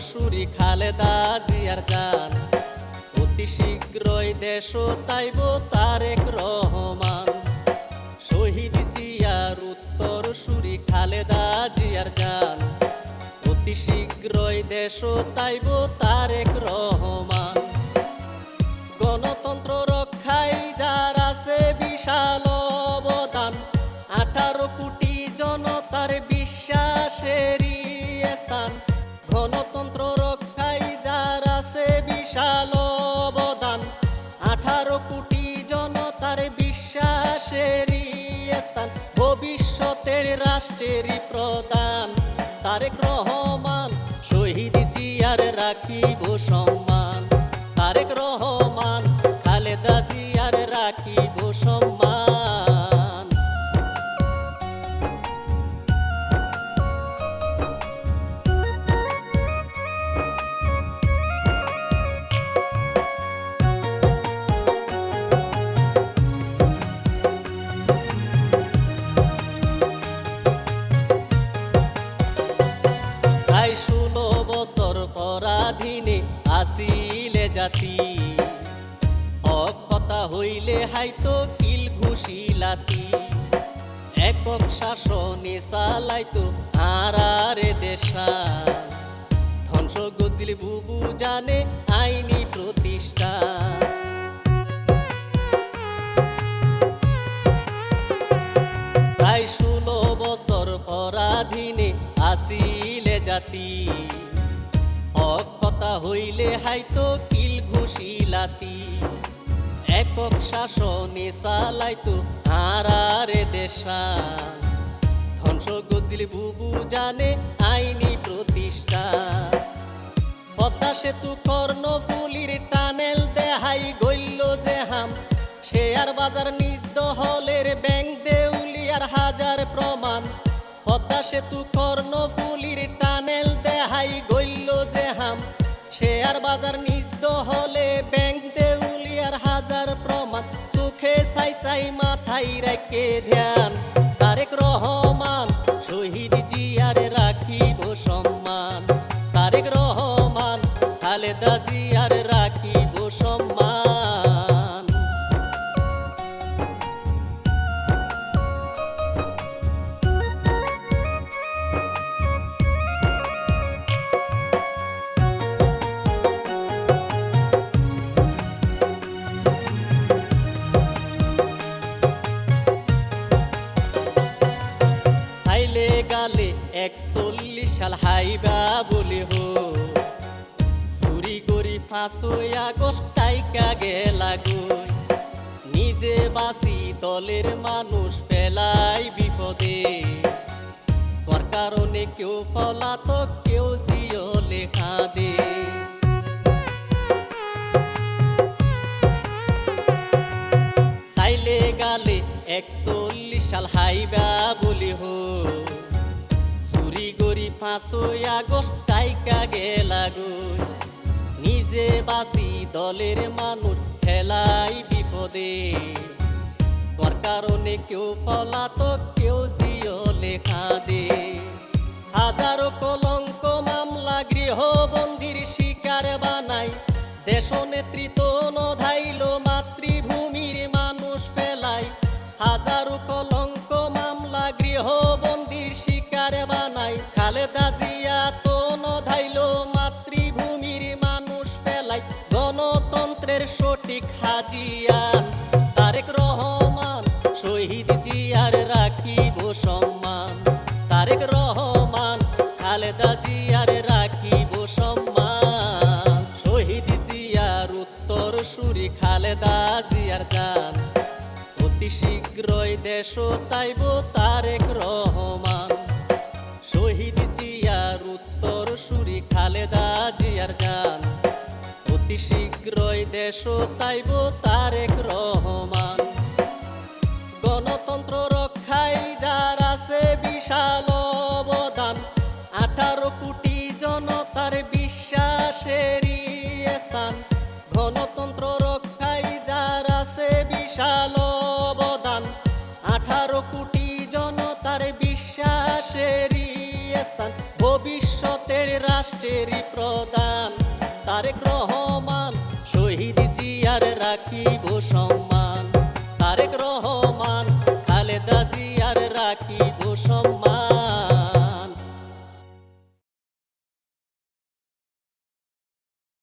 সুরি খালেদা জিয়ার জান। অতি শীঘ্রই দেশ তাইব তারেক রহমান। শহীদ জিয়ার উত্তর সুরি খালেদা জিয়ার জান। অতি শীঘ্রই দেশ তাইব তারেক রহমান। গণতন্ত্র রক্ষায় যার আছে বিশাল অবদান, আঠারো কোটি জনতার বিশ্বাসেরই বিশাল অবদান। আঠারো কোটি জনতার বিশ্বাসেরই স্থান। ভবিষ্যতের রাষ্ট্রেরই প্রদান তারেক রহমান। শহীদ জিয়ার রাখিব সম্মান। তারেক রহমান, খালেদা জিয়ার রাখিব সম্মান। আসিলে জাতি। অকতা হইলে হাইতো কিল ঘুষিলাতি। একক শাসনে চালাইতো আরারে দেশা। ধ্বংস গজিল বুবু জানে আইনি প্রতিষ্ঠান প্রায় ষোলো বছর পরাধীনে আসিলে জাতি। হইলে হাইতো কিল ঘুষিলাতি। একক শাসনে চালাইতো আরারে দেশা। ধ্বংস গজিল বুবু জানে আইনি প্রতিষ্ঠা। পদ্মা সেতু কর্ণফুলির টানেল দেহাই গইল যে হাম। শেয়ার বাজার নিজ দহলের ব্যাংক দেউলিয়ার হাজার প্রমাণ। পদ্মা সেতু কর্ণ কর্ণফুলির টানেল দেহাই গইল যে হাম। শেয়ার বাজার নিজ হলে ব্যাংক দেউলিয়ার হাজার প্রমাণ। সুখে সাই সাই মাথায় রেখে ধ্যান। তারেক রহমান, শহীদ জিয়ার রাখিব সম্মান। তারেক রহমান, খালেদা জিয়ার রাখিব সম্মান। একচল্লিশ সাল হাইবা বলে হো। চুরি করি পাঁচই আগস্ট টাইকা গেলা নিজে বাসি দলের মানুষ পেলাই বিপদে। তোর কারণে কেউ পলাতক, কেউ জিও লেখা দে সাইলে গালে একচল্লিশ সাল হাইবা বলি হো। পাঁচই আগস্ট টাইকা গেলাগু নিজে বাসি দলের মানুষ, খেলাই বিপদে। তোর কারণে কেউ পলাতক, কেউ জিও লেখা তারেক রহমান, খালেদা জিয়ার রাখিব সম্মান। শহীদ জিয়ার উত্তর সুরি খালেদা জিয়ার জান। অতি শীঘ্রই দেশ তাইব তারেক রহমান। শহীদ জিয়ার উত্তর সুরি খালেদা জিয়ার জান। অতি শীঘ্রই দেশ তাইব তারেক রহমান। গণতন্ত্র রক্ষায় যার আছে বিশাল আঠারো কোটি জনতার বিশ্বাসেরই স্থান। গণতন্ত্র রক্ষায় যার আছে বিশাল অবদান, আঠারো কোটি জনতার বিশ্বাসেরই স্থান। ভবিষ্যতের রাষ্ট্রেরই প্রদান তার রহমান।